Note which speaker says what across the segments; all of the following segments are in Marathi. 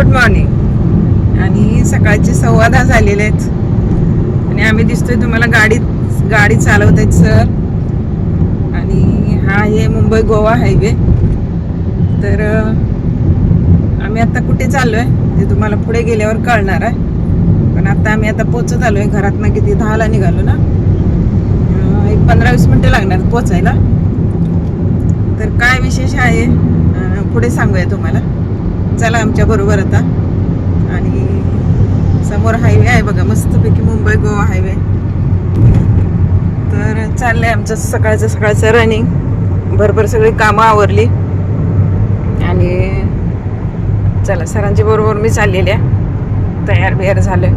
Speaker 1: गुड मॉर्निंग आणि सकाळचे सव्वा दहा झालेले आहेत. आणि आम्ही दिसतोय तुम्हाला गाडी गाडी चालवत आहेत सर. आणि हा आहे मुंबई गोवा हायवे. तर आम्ही आता कुठे चाललो आहे ते तुम्हाला पुढे गेल्यावर कळणार आहे. पण आता आम्ही आता पोचत आलोय घरात ना किती दहाला निघालो ना. एक पंधरा वीस मिनिटं लागणार पोचायला तर काय विशेष आहे? पुढे सांगूया तुम्हाला. चला आमच्या बरोबर आता. आणि समोर हायवे आहे बघा मस्तपैकी मुंबई गोवा हायवे तर चाललंय आमचं सकाळचं सकाळचं रनिंग भरभर सगळी कामं आवरली. आणि चला सरांच्या बरोबर मी चाललेली आहे. तयार बियार झालं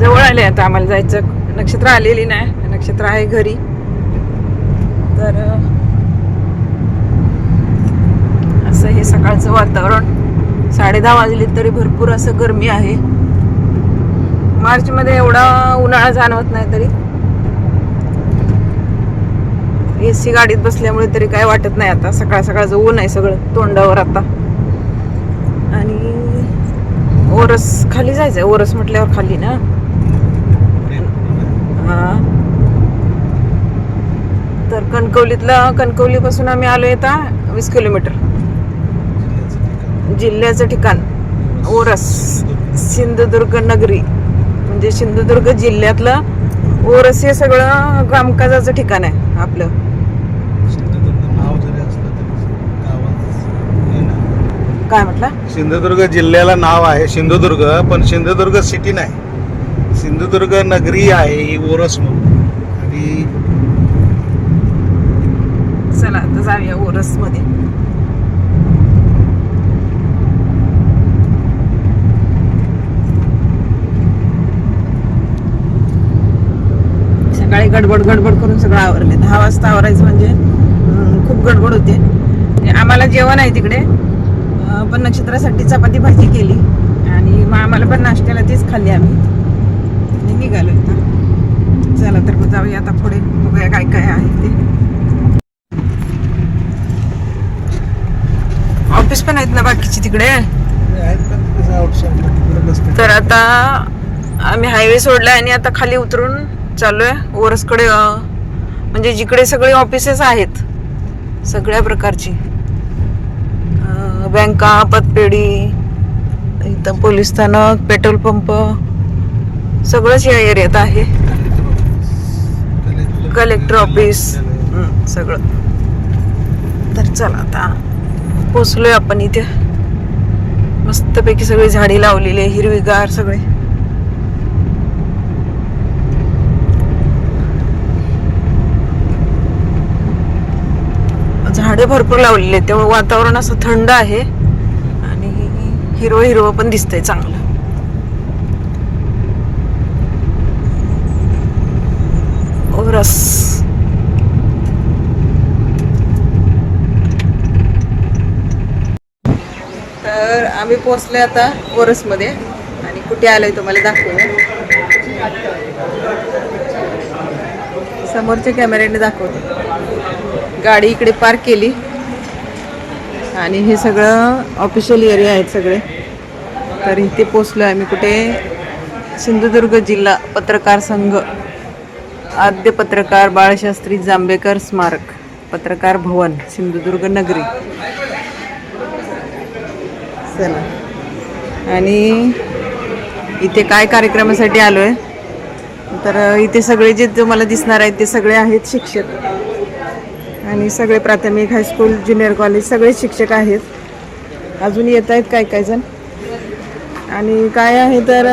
Speaker 1: जवळ आले आता आम्हाला जायचं. नक्षत्र आलेली नाही. नक्षत्र आहे घरी. तर असं हे सकाळचं वातावरण. साडे दहा वाजले तरी भरपूर असं गरमी आहे. मार्चमध्ये एवढा उन्हाळा जाणवत नाही तरी. ए सी गाडीत बसल्यामुळे तरी काय वाटत नाही आता. सकाळ सकाळचं ऊन आहे सगळं तोंडावर आता. आणि ओरस खाली जायचंय. ओरस म्हटल्यावर खाली ना? तर कणकवलीतला कणकवलीपासून आम्ही आलो आता वीस किलोमीटर. जिल्ह्याचं ठिकाण ओरस सिंधुदुर्ग नगरी. म्हणजे सिंधुदुर्ग जिल्ह्यातलं ओरस हे सगळं कामकाजाचं ठिकाण आहे आपलं. काय म्हटलं?
Speaker 2: सिंधुदुर्ग जिल्ह्याला नाव आहे सिंधुदुर्ग पण सिंधुदुर्ग सिटी नाही. सिंधुदुर्ग नगरी आहे ही ओरस म्हणून. आणि
Speaker 1: चला आता जाऊया ओरसमध्ये सकाळी गडबड गडबड करून सगळं आवरले. दहा वाजता आवरायचं म्हणजे खूप गडबड होते. आम्हाला जेवण आहे तिकडे. पण नक्षत्रासाठी चपाती भाजी केली. आणि मग आम्हाला पण नाश्त्याला तेच खाल्ली आम्ही. निघालो आता चला तर मग जाऊया आता पुढे. बघूया काय काय आहे ते. ऑफिस पण आहेत ना बाकीची तिकडे? तर आता आम्ही हायवे सोडला आणि आता खाली उतरून चाललोय ओरसकडे म्हणजे जिकडे सगळे ऑफिसेस आहेत सगळ्या प्रकारची. बँका पतपेढी इथं पोलीस स्थानक पेट्रोल पंप सगळंच या एरियात आहे. कलेक्टर ऑफिस सगळं. तर चला आता पोचलोय आपण इथे. मस्तपैकी सगळी झाडी लावलेली आहे हिरवीगार सगळे. झाडे भरपूर लावलेली आहेत. त्यामुळे वातावरण असं थंड आहे. आणि हिरवं हिरवं पण दिसतंय चांगलं. ओरस. तर आम्ही पोहोचले आता ओरसमध्ये. आणि कुठे आलोय तुम्हाला दाखवू. समोरच्या कॅमेऱ्याने दाखवते. गाडी इकडे पार्क केली. आणि हे सगळं ऑफिशियल एरिया आहेत सगळे. तर इथे पोचलो आहे मी कुठे? सिंधुदुर्ग जिल्हा पत्रकार संघ. आद्य पत्रकार बाळशास्त्री जांभेकर स्मारक पत्रकार भवन सिंधुदुर्ग नगरी. चला. आणि इथे काय कार्यक्रमासाठी आलो आहे तर इथे सगळे जे तुम्हाला दिसणार आहेत ते सगळे आहेत शिक्षक. आणि सगळे प्राथमिक हायस्कूल ज्युनियर कॉलेज सगळे शिक्षक आहेत. अजून येत आहेत काय काय जण? आणि काय आहे तर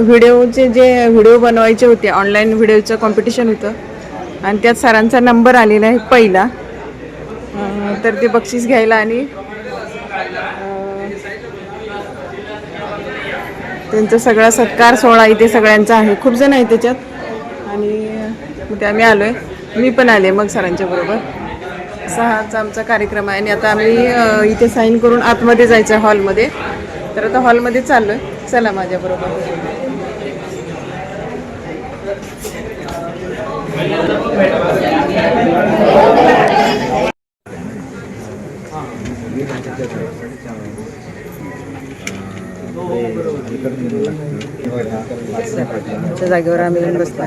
Speaker 1: व्हिडिओचे जे व्हिडिओ बनवायचे होते ऑनलाईन व्हिडिओचं कॉम्पिटिशन होतं. आणि त्यात सरांचा नंबर आलेला आहे पहिला. तर ते बक्षीस घ्यायला आणि त्यांचा सगळा सत्कार सोहळा इथे सगळ्यांचा आहे. खूप जण आहे त्याच्यात. आणि मग ते आम्ही आलो आहे मी पण आले मग सरांच्या बरोबर. असा हाच आमचा कार्यक्रम आहे. आणि आता आम्ही इथे साईन करून आतमध्ये जायचं आहे हॉलमध्ये तर आता हॉलमध्ये चाललो आहे चला माझ्याबरोबर आमच्या जागेवर आम्ही येऊन बसला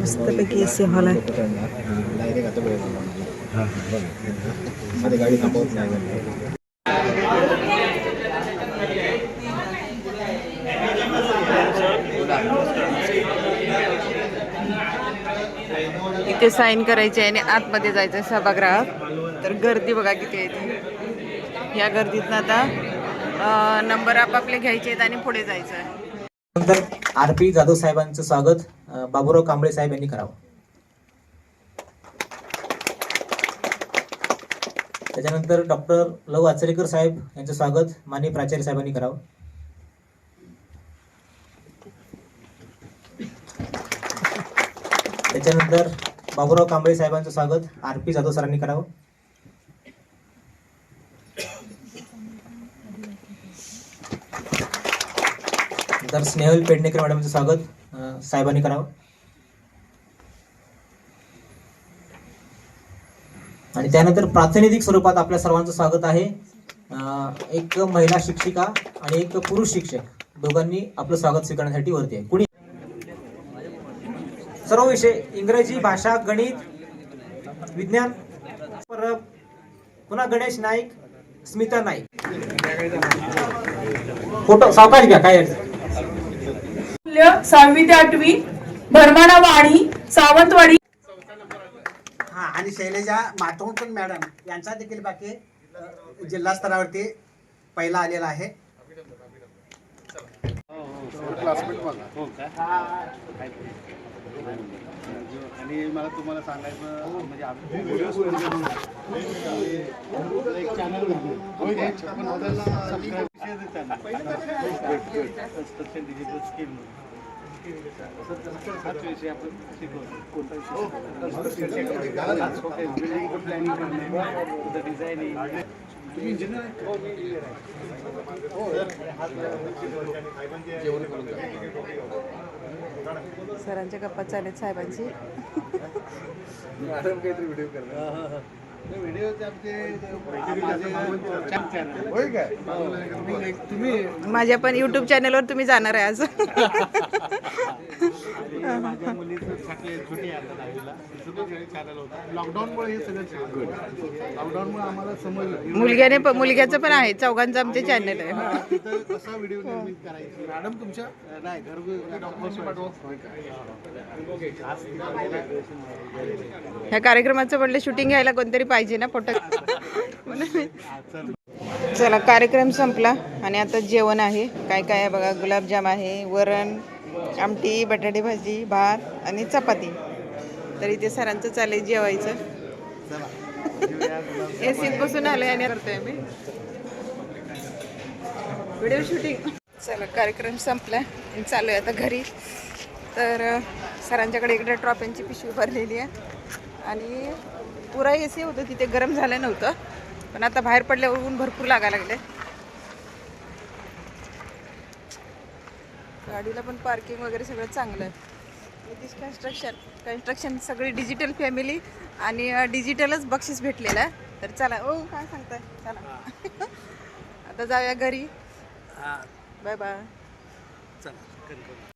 Speaker 1: मस्तपैकी ए सी हॉल आहे
Speaker 3: मध्ये गाडी थांबवत नाही
Speaker 1: इथे साईन करायची आहे आणि आतमध्ये जायचं आहे सभागृहात. तर गर्दी बघा किती आहे इथे. या गर्दीतनं आता नंबर आपापले घ्यायचे आहेत आणि पुढे जायचं आहे
Speaker 3: नंतर आर पी जाधव साहेबांचं स्वागत. बाबूराव कांबळे साहेब यांनी करावं. त्याच्यानंतर डॉक्टर लव आचरेकर साहेब यांचं स्वागत. माननीय प्राचार्य साहेबांनी करावं. त्याच्यानंतर बाबूराव कांबळे साहेबांचं स्वागत. आर पी जाधव सरांनी करावं. तर स्नेहल पेडणेकर मॅडमचं स्वागत. साहेबांनी करावं. आणि त्यानंतर प्रातिनिधिक स्वरूपात आपल्या सर्वांचं स्वागत आहे. एक महिला शिक्षिका आणि एक पुरुष शिक्षक. दोघांनी आपलं स्वागत स्वीकारण्यासाठी वरती आहे. कुणी? सर्व विषय इंग्रजी भाषा गणित विज्ञान परत पुन्हा गणेश नाईक स्मिता नाईक फोटो सावकाश घ्या काय
Speaker 4: सहावी ते आठवी भरमाना वाणी सावंतवाडी
Speaker 5: हा आणि शैलेजा मातोंडकर मॅडम यांचा देखील बाकी जिल्हा स्तरावरती पहिला आलेला आहे
Speaker 6: आणि मला तुम्हाला सांगायचं म्हणजे आम्ही एक चॅनल डिजिटल स्कीम हाच विषय आपण शिकवतो. कोणता प्लॅनिंग करणे डिझायनिंग तुम्ही इंजिनियर हो मी इंजिनियर आहे.
Speaker 1: सरांच्या गप्पा चालेत साहेबांची.
Speaker 6: मॅडम काहीतरी व्हिडिओ करणार.
Speaker 1: माझ्या पण युट्यूब चॅनलवर तुम्ही जाणार आहे आज.
Speaker 6: हे
Speaker 1: मुलग्याने मुलग्याचं पण आहे. चौघांचं आमचे चॅनल आहे.
Speaker 6: तिथं कसा व्हिडिओ निर्मित करायची? मॅडम तुमच्या? नाही
Speaker 1: ह्या कार्यक्रमाचं म्हटलं शूटिंग घ्यायला कोणतरी पाहिजे ना फोटो? चला कार्यक्रम संपला आणि आता जेवण आहे. काय काय आहे बघा? गुलाबजाम आहे वरण आमटी बटाटे भाजी भात आणि चपाती. तर इथे सरांचं चालेल जेवायचं. एसीत बसून आलोय आणि करतोय मी व्हिडिओ शूटिंग. चला कार्यक्रम संपला आणि चालू आहे आता घरी. तर सरांच्याकडे इकडे ट्रॉफ्यांची पिशवी भरलेली आहे. आणि पुरा ए सी होतं तिथे गरम झालं नव्हतं. पण आता बाहेर पडल्यावर ऊन भरपूर लागायला लागले. गाडीला पण पार्किंग वगैरे सगळं चांगलं आहे नितीश कन्स्ट्रक्शन कन्स्ट्रक्शन सगळी डिजिटल फॅमिली आणि डिजिटलच बक्षीस भेटलेलं आहे. तर चला ओ काय सांगताय? चला. आता जाऊया घरी. Bye bye